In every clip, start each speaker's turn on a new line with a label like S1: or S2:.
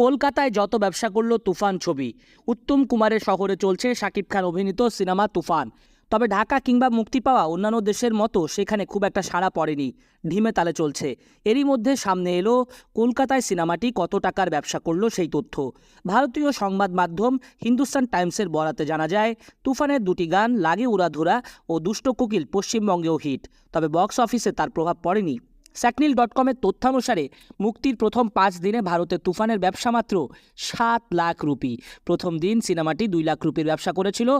S1: কলকাতায় যত ব্যবসা করল তুফান ছবি। উত্তম কুমারের শহরে চলছে শাকিব খান অভিনীত সিনেমা তুফান। তবে ঢাকা কিংবা মুক্তি পাওয়া অন্যান্য দেশের মতো সেখানে খুব একটা সাড়া পড়েনি। ঢিমে তালে চলছে। এরই মধ্যে সামনে এলো, কলকাতায় সিনেমাটি কত টাকার ব্যবসা করল সেই তথ্য। ভারতীয় সংবাদ মাধ্যম হিন্দুস্তান টাইমসের বরাতে জানা যায়, তুফানের দুটি গান, লাগে উড়াধুরা ও দুষ্ট কোকিল পশ্চিমবঙ্গেও হিট। তবে বক্স অফিসে তার প্রভাব পড়েনি। স্যাকনিল ডট কমের তথ্যানুসারে, মুক্তির প্রথম পাঁচ দিনে ভারতে তুফানের ব্যবসা মাত্র সাত লাখ রুপি। প্রথম দিন সিনেমাটি দুই লাখ রুপির ব্যবসা করেছিল।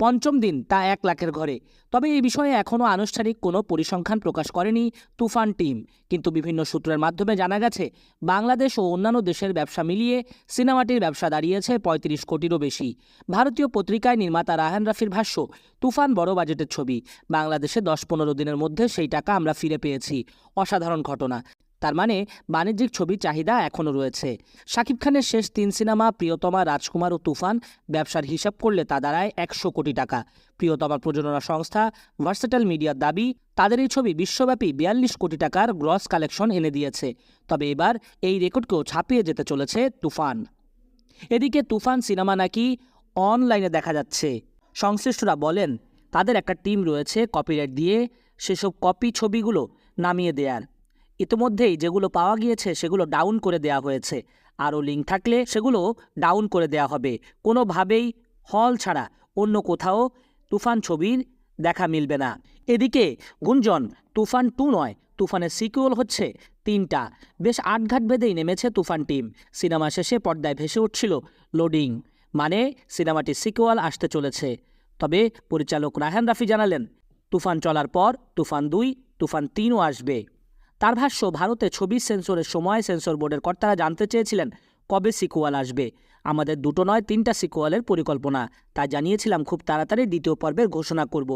S1: পঞ্চম দিন তা এক লাখের ঘরে। তবে এই বিষয়ে এখনও আনুষ্ঠানিক কোনো পরিসংখ্যান প্রকাশ করেনি তুফান টিম। কিন্তু বিভিন্ন সূত্রের মাধ্যমে জানা গেছে, বাংলাদেশ ও অন্যান্য দেশের ব্যবসা মিলিয়ে সিনেমাটির ব্যবসা দাঁড়িয়েছে পঁয়ত্রিশ কোটিরও বেশি। ভারতীয় পত্রিকায় নির্মাতা রাহান রাফির ভাষ্য, তুফান বড় বাজেটের ছবি। বাংলাদেশে দশ পনেরো দিনের মধ্যে সেই টাকা আমরা ফিরে পেয়েছি। অসাধারণ ঘটনা। তার মানে বাণিজ্যিক ছবির চাহিদা এখনও রয়েছে। শাকিব খানের শেষ তিন সিনেমা প্রিয়তমা, রাজকুমার ও তুফান, ব্যবসার হিসাব করলে তা দাঁড়ায় একশো কোটি টাকা। প্রিয়তমা প্রযোজনা সংস্থা ভার্সেটাল মিডিয়ার দাবি, তাদের এই ছবি বিশ্বব্যাপী বিয়াল্লিশ কোটি টাকার গ্রস কালেকশন এনে দিয়েছে। তবে এবার এই রেকর্ডকেও ছাপিয়ে যেতে চলেছে তুফান। এদিকে তুফান সিনেমা নাকি অনলাইনে দেখা যাচ্ছে। সংশ্লিষ্টরা বলেন, তাদের একটা টিম রয়েছে কপিরাইট দিয়ে সেসব কপি ছবিগুলো নামিয়ে দেয়ার। ইতিমধ্যেই যেগুলো পাওয়া গিয়েছে সেগুলো ডাউন করে দেওয়া হয়েছে। আরও লিঙ্ক থাকলে সেগুলো ডাউন করে দেওয়া হবে। কোনোভাবেই হল ছাড়া অন্য কোথাও তুফান ছবির দেখা মিলবে না। এদিকে গুঞ্জন, তুফান টু নয়, তুফানের সিকুয়াল হচ্ছে তিনটা। বেশ আটঘাট বেঁধেই নেমেছে তুফান টিম সিনেমা শেষে পর্দায় ভেসে উঠছিল লোডিং মানে সিনেমাটির সিকুয়াল আসতে চলেছে। তবে পরিচালক রাহান রাফি জানালেন, তুফান চলার পর তুফান দুই, তুফান তিনও আসবে। তার ভাষ্য, ভারতে ছবি সেন্সরের সময় সেন্সর বোর্ডের কর্তারা জানতে চেয়েছিলেন কবে সিকুয়াল আসবে। আমাদের দুটো নয়, তিনটা সিকুয়ালের পরিকল্পনা। তা জানিয়েছিলাম খুব তাড়াতাড়ি দ্বিতীয় পর্বের ঘোষণা করব।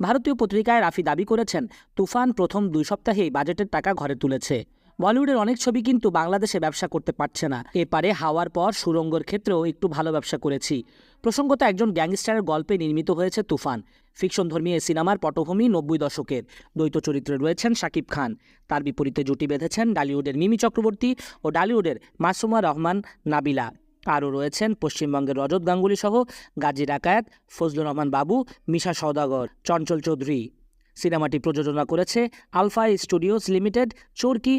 S1: ভারতীয় পত্রিকায় রাফি দাবি করেছেন, তুফান প্রথম দুই সপ্তাহেই বাজেটের টাকা ঘরে তুলেছে। বলিউডের অনেক ছবি কিন্তু বাংলাদেশে ব্যবসা করতে পারছে না। এপারে হাওয়ার পর সুরঙ্গর ক্ষেত্রেও একটু ভালো ব্যবসা করেছি। প্রসঙ্গত একজন গ্যাংস্টারের গল্পে নির্মিত হয়েছে তুফান। ফিকশন ধর্মী এই সিনেমার পটভূমি নব্বই দশকের। দ্বৈত চরিত্রে রয়েছেন শাকিব খান। তার বিপরীতে জুটি বেঁধেছেন ডালিউডের মিমি চক্রবর্তী ও ডালিউডের মাসুমা রহমান নাবিলা। আরও রয়েছেন পশ্চিমবঙ্গের রজত গাঙ্গুলি সহ গাজী ডাকায়াত ফজলুর রহমান বাবু, মিশা সওদাগর, চঞ্চল চৌধুরী। সিনেমাটি প্রযোজনা করেছে আলফা স্টুডিওস লিমিটেড, চোরকি